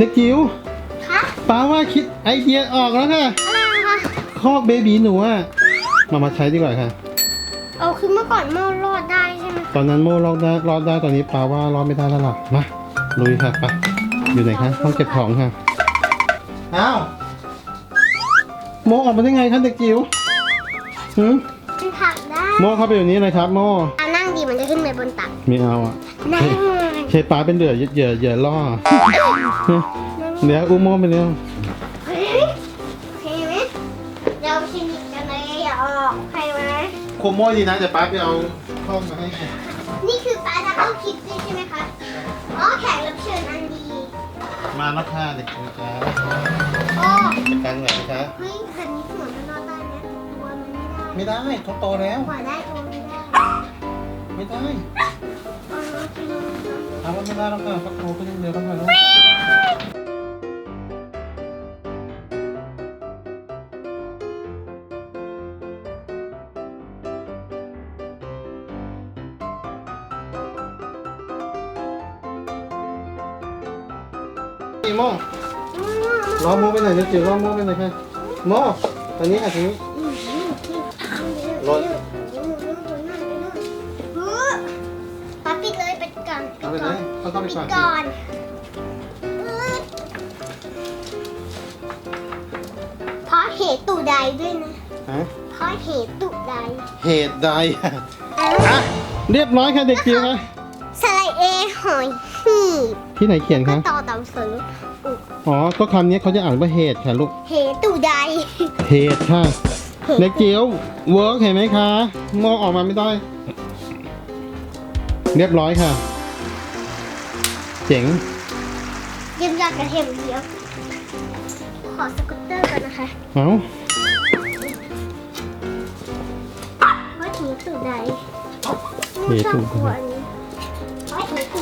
เด็กจิ๋วคะป้าว่าคิดไอเดียออกแล้วค่ะอะไรคะคอกเบบีหนูอะมามาใช้ดีกว่าค่ะ เอาคือเมื่อก่อนโมรอดได้ใช่ไหมตอนนั้นโมรอดได้รอดได้ตอนนี้ป้าว่ารอดไม่ได้แล้วหรอมาลุยค่ะไปอยู่ไหนคะห้องเก็บของค่ะอ้าวโมออกมาได้ไงคะเด็กจิ๋วหืมมันผลักได้โมเข้าไปอยู่นี้เลยครับโมเอานั่งดีมันจะขึ้นไปบนตักไม่เอาอะนั่ง เคป้าเป็นเหยื่อเหยื่อเหยื่อล่อเดี๋ยวอุ้มโมไปเร็วเฮ้ยโอเคไหมเดี๋ยวชิมิกันเลยอย่าออกโอเคไหมโคโมดีนะเดี๋ยวป้าไปเอาข้องมาให้ค่ะนี่คือป้าจะเข้าคลิปด้วยใช่ไหมคะอ๋อแขกรับเชิญอันดี มาแล้วค่ะเด็กจิ๋วจ้าโอ้จัดการไหนคะเฮ้ยคันนี้หัวมันรอดได้ไหมตัวมันไม่ได้ไม่ได้เขาโตแล้วหัวได้ตัวไม่ได้ไม่ได้เออจริง ทำว่าไม่ได้แล้วค่ะเขาโตก็ยังเดียวกันเลยโมรอโมไปไหนเดี๋ยวจิ๋วรอโมไปไหนแค่โมตอนนี้ค่ะทีนี้ รถ ดเลยปิดก่อนปิเอาดไปก่เลอนยเขาเข้าไปปิดก่อนก่อนเพราะเหตุตุใดด้วยนะ ฮะเพราะเหตุตุใดเหตุใดอะเรียบร้อยค่ะเด็กจิ๋วค่ะสไลเอหอยหีบที่ไหนเขียนก็คะต่อต่อสรุปอ๋อก็คำนี้เขาจะอ่านว่าเหตุค่ะลูกเหตุตุใดเหตุค่ะเด็กจิ๋วเวิร์กเห็นไหมคะมองออกมาไม่ได้ เรียบร้อยค่ะ เจ๋งยืมยอดกระเทียมเดียว ขอสกูตเตอร์ก่อนนะคะเอาว่าเหตุตุใดเหตุชถูอบกกลัวอันนี้ว่าเหตุตุ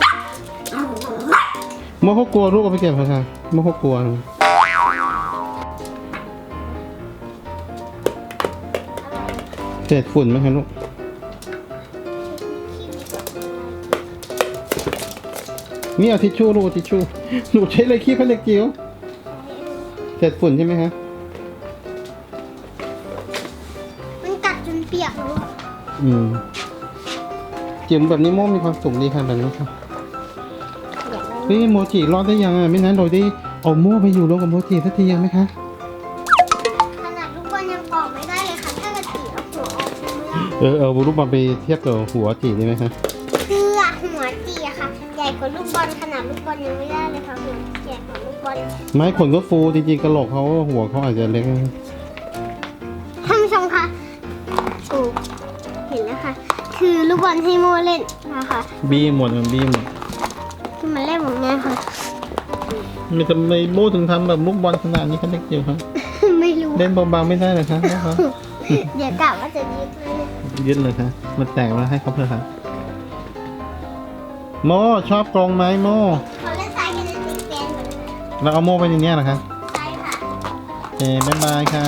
โมเขากลัวลูกเอาไปเก็บเถอะค่ะโมเขากลัวเศษฝุ่นไหมคะลูก นี่เอาทิชชู่ลูกเอาทิชชู่หนูใช้เลยขี้พันเด็กจิ๋วเศษฝุ่นใช่ไหมคะมันกัดจนเปียกแล้วอะอืมจิ๋วแบบนี้โมมีความสุขดีค่ะแบบนี้ค่ะอยากได้เฮ้ยโมจิรอดได้ยังอะไม่นั้นเราได้เอาโมไปอยู่ร่วมกับโมจิสักทียังไหมคะขนาดลูกบอลยังออกไม่ได้เลยค่ะ ถ้ากระตีเอาหัวออกไม่ได้เออเออลูกบอลไปเทียบกับหัวจิได้ไหมคะ คือหัวตีอะค่ะ ใหญ่กว่าลูกบอลขนาดลูกบอลยังไม่ได้เลยค่ะหัวใหญ่กว่าลูกบอลไม้ขนก็ฟูจริงๆกระโหลกเขาหัวเขาอาจจะเล็กนะท่านผู้ชมคะโอ้เห็นแล้วค่ะ คือลูกบอลให้โมเล่นนะคะบี้หมดมันบี้หมดคือมันเล่นแบบเนี้ยค่ะ ไม่ทำไมโมถึงทำแบบลูกบอลขนาดนี้คะเด็กจิ๋วครับไม่รู้ เล่นเบาๆไม่ได้เลยครับครับเดี๋ยวกะว่าจะยึดเลยเนี่ยยึดเลยครับมันแตกแล้วให้เขาเพื่อะครับ โมชอบกรงไหมโมขอเล่นทรายกันในติ๊กแกนเหมือนกันแล้วเอาโมไปในเนี้ยเหรอคะ ใช่ค่ะเอ้บ๊ายบายค่ะ